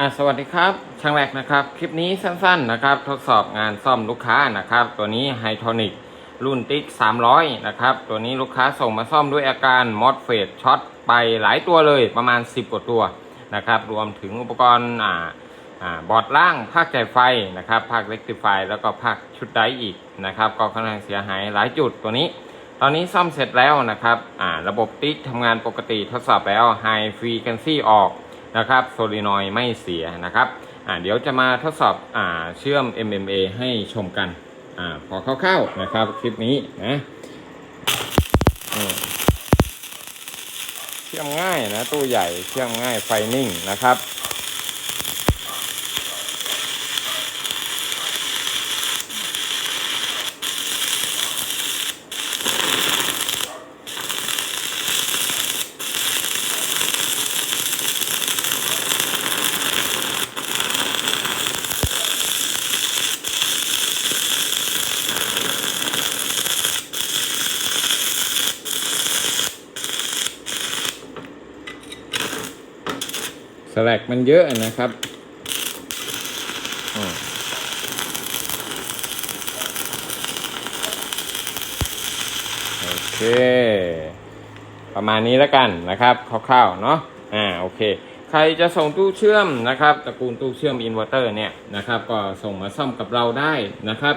อะสวัสดีครับช่างแรกนะครับ คลิปนี้สั้นๆนะครับ ทดสอบงานซ่อมลูกค้านะครับ ตัวนี้ไฮโทนิกรุ่นติ๊ก300 นะครับ ตัวนี้ลูกค้าส่งมาซ่อมด้วยอาการมอสเฟดช็อตไปหลายตัวเลยประมาณ 10 กว่าตัวนะครับ รวมถึงอุปกรณ์อ่าอ่าบอร์ดล่างภาคจ่ายไฟนะครับภาคเล็กติฟายแล้วก็ภาคชุดไดอีกนะครับ ก็ค่อนข้างเสียหายหลายจุดตัวนี้ ตอนนี้ซ่อมเสร็จแล้วนะครับอ่าระบบติ๊กทำงานปกติทดสอบแล้ว High Frequency ออก นะครับโซลินอยไม่เสียนะครับอ่าเดี๋ยวจะมาทดสอบอ่าเชื่อม MMA ให้ชมกันอ่าพอคร่าวๆนะครับคลิปนี้นะเชื่อมง่ายนะตู้ใหญ่เชื่อมง่ายไฟนิ่งนะครับ ลกมันเยอะนะครับอืมโอเค ประมาณนี้แล้วกันนะครับคร่าวๆเนาะอ่าโอเค ใครจะส่งตู้เชื่อมนะครับตระกูลตู้เชื่อมอินเวอร์เตอร์เนี่ยนะครับก็ส่งมาซ่อมกับเราได้นะครับ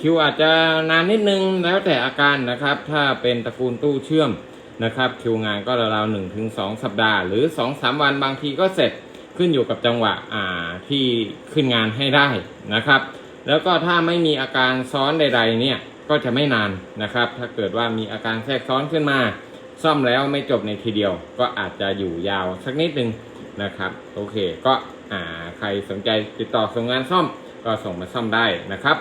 คิวอาจจะนานนิดนึงแล้วแต่อาการนะครับ ถ้าเป็นตระกูลตู้เชื่อม นะครับคิวงานก็ราวๆหนึ่งถึงสองสัปดาห์ หรือสองสามวันบางทีก็เสร็จขึ้นอยู่กับจังหวะอ่าที่ขึ้นงานให้ได้นะครับ แล้วก็ถ้าไม่มีอาการซ้อนใด ๆ เนี่ยก็จะไม่นานนะครับ ถ้าเกิดว่ามีอาการแทรกซ้อนขึ้นมา ซ่อมแล้วไม่จบในทีเดียว ก็อาจจะอยู่ยาวสักนิดนึงนะครับ โอเคก็อ่าใครสนใจติดต่อส่งงานซ่อมก็ส่งมาซ่อมได้นะครับ